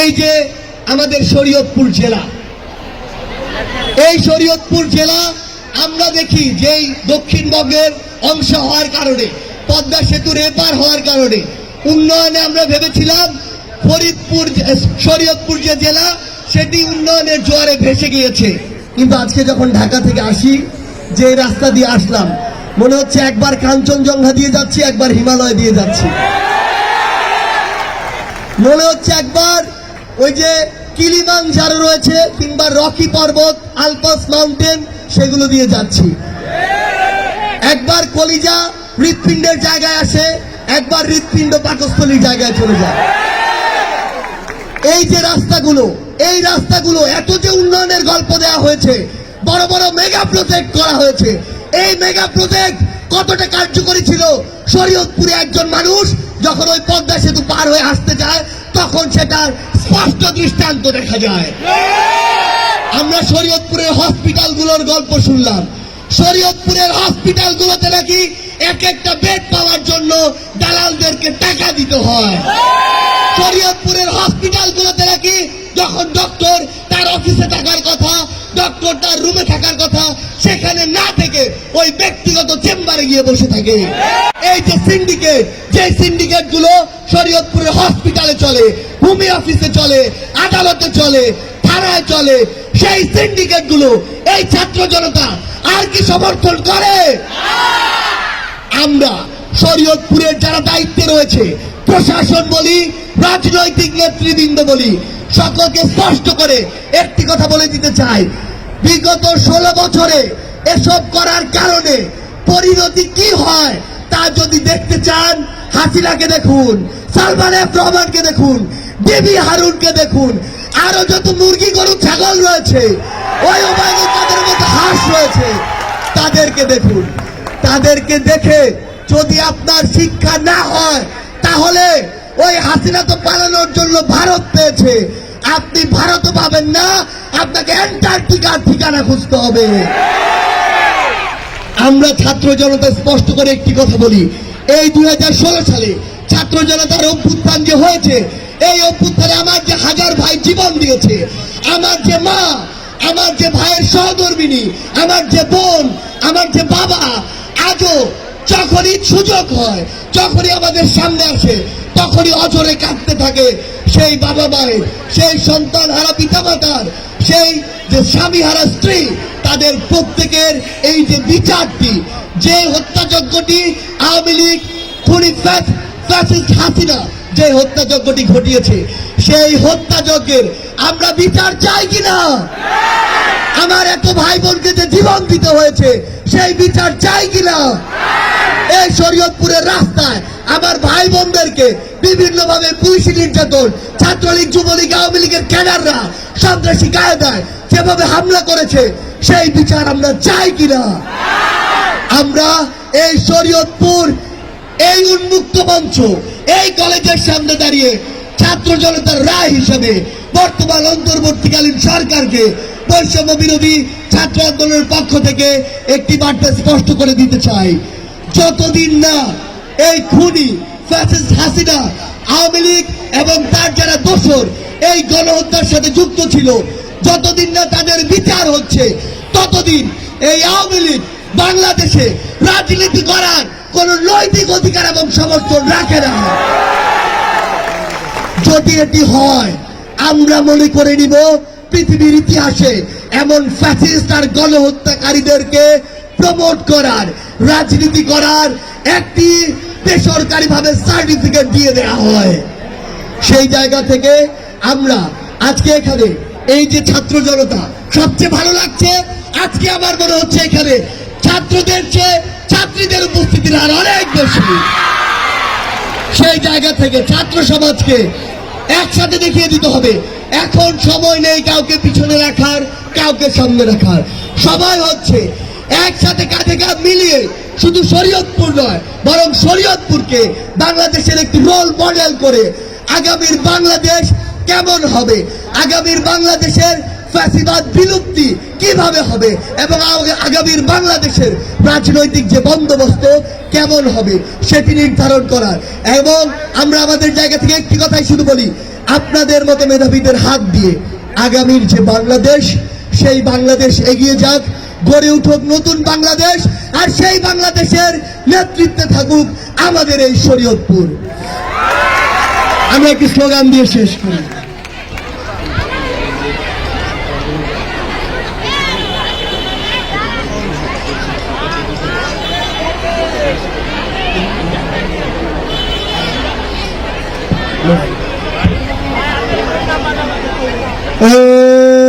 এই যে আমাদের শরীয়তপুর জেলা। এই শরীয়তপুর জেলা আমরা দেখি যেই দক্ষিণবঙ্গের অংশ হওয়ার কারণে, পদ্মা সেতুর এপার হওয়ার কারণে। উন্নয়নে আমরা ভেবেছিলাম ফরিদপুর শরীয়তপুর যে জেলা, সেটি উন্নয়নের জোয়ারে ভেসে গিয়েছে। কিন্তু আজকে যখন ঢাকা থেকে আসি, যে রাস্তা দিয়ে আসলাম, মনে হচ্ছে একবার কাঞ্চনজঙ্ঘা দিয়ে যাচ্ছি, একবার হিমালয় দিয়ে যাচ্ছি। মনে হচ্ছে একবার ওই যে কিলিমাং যারা রয়েছে, কিংবা রকি পর্বত, আলপাস মাউন্টেন, সেগুলো দিয়ে যাচ্ছি। একবার কলিজা হৃৎপিণ্ডের জায়গায় আসে, একবার হৃৎপিণ্ড পাকস্থলীর জায়গায় চলে যায়। এই যে রাস্তাগুলো, এই রাস্তাগুলো, এত যে উন্নয়নের গল্প দেওয়া হয়েছে, বড় বড় মেগা প্রজেক্ট করা হয়েছে। এই মেগা প্রজেক্ট কতটা কার্যকরী ছিল? শরীয়তপুরে একজন মানুষ যখন ওই পদ্মা সেতু পার হয়ে আসতে যায়, তখন সেটার স্পষ্ট দৃষ্টান্ত দেখা যায়। আমরা শরীয়তপুরের হসপিটালগুলোর গল্প শুনলাম। শরীয়তপুরের হসপিটালগুলোতে নাকি এক একটা বেড পাওয়ার জন্য দালালদেরকে টাকা দিতে হয়। শরীয়তপুরের হসপিটালগুলোতে নাকি যখন ডক্টর তার অফিসে থাকার কথা ডক্টর তার রুমে থাকার কথা, সেখানে না থেকে ওই ব্যক্তিগত চেম্বারে গিয়ে বসে থাকে। এই যে সিন্ডিকেট যে সিন্ডিকেটগুলো শরীয়তপুরের হসপিটালে চলে, ভূমি অফিসে চলে, আদালতে চলে, থানায় চলে, সেই সিন্ডিকেটগুলো এই ছাত্র জনতা আর কি সমর্থন করে? আমরা শরীয়তপুরের যারা দায়িত্বে রয়েছে, প্রশাসন বলি, রাজনৈতিক নেতৃবৃন্দ বলি সকলকে স্পষ্ট করে একটি কথা বলে দিতে চাই। বিগত ষোলো বছরে এসব করার কারণে পরিণতি কি হয় তা যদি দেখতে চান, হাসিনাকে দেখুন, সালমান এফ রহমানকে দেখুন, দেবী হারুনকে দেখুন, আরও যত মুরগি, গরু, ছাগল রয়েছে, ওই ওবায়দুল কাদের মতো হাঁস রয়েছে, তাদেরকে দেখুন। তাদেরকে দেখে যদি আপনার শিক্ষা না হয়, তাহলে ওই হাসিনা তো পালানোর জন্য ভারত পেয়েছে। আপনি ভারতও পাবেন না, আপনাকে অ্যান্টার্কটিকার ঠিকানা খুঁজতে হবে। আমরা ছাত্র জনতা স্পষ্ট করে একটি কথা বলি। এই দুই হাজার ষোলো সালে ছাত্র জনতার অভ্যুত্থান যে হয়েছে, এই অভ্যুত্থানে আমার যে হাজার ভাই জীবন দিয়েছে, আমার যে মা, আমার যে ভাইয়ের সহধর্মিনী, আমার যে বোন, আমার যে বাবা, আজও যখনই সুযোগ হয়, যখনই আমাদের সামনে আসে, তখনই অজরে কাঁদতে থাকে। সেই বাবা মায়ের, সেই সন্তান হারা পিতামাতার, সেই যে স্বামী হারা স্ত্রী, তাদের প্রত্যেকের এই যে বিচারটি, যে হত্যাযজ্ঞটি আওয়ামী লীগ, খুনি হাসিনা যে হত্যাযজ্ঞটি ঘটিয়েছে, সেই হত্যাযজ্ঞের আমরা বিচার চাই কিনা আমার এত ভাই বোনকে যে জীবন দিতে হয়েছে, সেই বিচার চাই কিনা এই শরীয়তপুরের রাস্তায় আমার ভাই বোনদেরকে বিভিন্ন ভাবে পুলিশি নির্যাতন, ছাত্রলীগ, যুবলীগ, আওয়ামী লীগের ক্যাডাররা, সন্ত্রাসী কায়দায় যেভাবে হামলা করেছে, সেই বিচার আমরা চাই কিনা? আমরা এই শরীয়তপুর, এই উন্মুক্ত মঞ্চ, এই কলেজের সামনে দাঁড়িয়ে ছাত্র জনতার রায় হিসেবে বর্তমান অন্তর্বর্তীকালীন সরকারকে বৈষম্য বিরোধী ছাত্র আন্দোলনের পক্ষ থেকে একটি বার্তা স্পষ্ট করে দিতে চাই। যতদিন না এই খুনি ফ্যাসিস্ট হাসিনা, আওয়ামী লীগ এবং তার যারা দোসর এই গণহত্যার সাথে যুক্ত ছিল, যতদিন না তাদের বিচার হচ্ছে, ততদিন এই আওয়ামী লীগ বাংলাদেশে রাজনীতি করার কোন নৈতিক অধিকার এবং সমর্থন রাখে না। যদি এটি হয়, আমরা মনে করে নিব পৃথিবীর ইতিহাসে এমন ফ্যাসিস্ট আর গণহত্যাকারীদেরকে প্রমোট করার, রাজনীতি করার একটি বেসরকারি ভাবে সার্টিফিকেট দিয়ে দেওয়া হয়। সেই জায়গা থেকে আমরা আজকে এখানে এই যে ছাত্র জনতা, সবচেয়ে ভালো লাগছে, আজকে আমার মনে হচ্ছে এখানে ছাত্রদের চেয়ে ছাত্রীদের উপস্থিতির হার অনেক বেশি। সেই জায়গা থেকে ছাত্র সমাজকে একসাথে দেখিয়ে দিতে হবে। এখন সময় নেই কাউকে পিছনে রাখার, কাউকে সামনে রাখার। সময় হচ্ছে একসাথে কাঁধে কাঁধ মিলিয়ে শুধু শরীয়তপুর নয়, বরং শরীয়তপুরকে বাংলাদেশের একটি রোল মডেল করে আগামীর বাংলাদেশ কেমন হবে, আগামীর বাংলাদেশের ফ্যাসিবাদ বিলুপ্তি কীভাবে হবে, এবং আগামীর বাংলাদেশের রাজনৈতিক যে বন্দোবস্ত কেমন হবে সেটি নির্ধারণ করার। এবং আমরা আমাদের জায়গা থেকে একটি কথাই শুধু বলি, আপনাদের মতো মেধাবীদের হাত দিয়ে আগামীর যে বাংলাদেশ, সেই বাংলাদেশ এগিয়ে যাক গড়ে উঠুক নতুন বাংলাদেশ, আর সেই বাংলাদেশের নেতৃত্বে থাকুক আমাদের এই শরীয়তপুর। আমি একটি স্লোগান দিয়ে শেষ করি। এই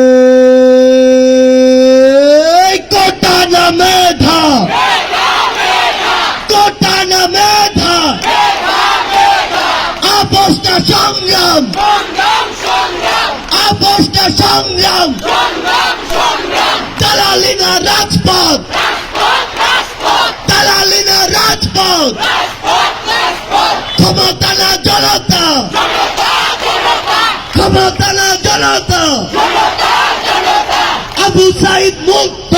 সংগ্রাম। আপোষটা সংগ্রাম। দালালিনা রাজপথ। দালালিনা রাজপথ। ক্ষমতা না জনতা। ক্ষমতা না জনতা। আবু সাইদ মুক্ত।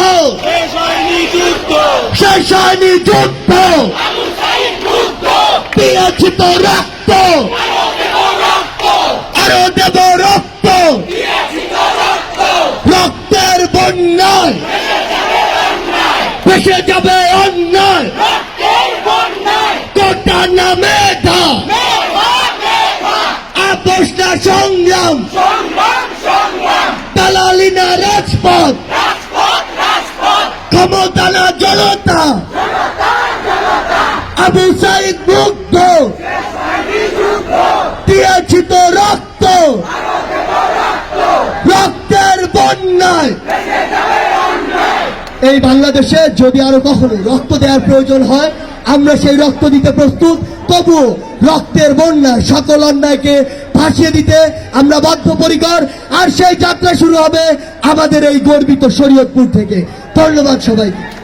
শেষ হয়নি যুদ্ধ। পেয়েছি তো রক্ত। আরও দেব রক্ত। রক্তের বন্যায়। ভেসে যাবে অন্যায়। কোটা না মেধা আপোষ সংগ্রাম। দালালি না রাজপথ। ক্ষমতা না জনতা। আবু সাইদ মুগ্ধ দিয়েছি তো রক্ত। রক্তের বন্যায়। এই বাংলাদেশে যদি আরও কখনো রক্ত দেওয়ার প্রয়োজন হয়, আমরা সেই রক্ত দিতে প্রস্তুত। তবু রক্তের বন্যায় সকল অন্যায়কে ভাসিয়ে দিতে আমরা বদ্ধপরিকর। আর সেই যাত্রা শুরু হবে আমাদের এই গর্বিত শরীয়তপুর থেকে। ধন্যবাদ সবাইকে।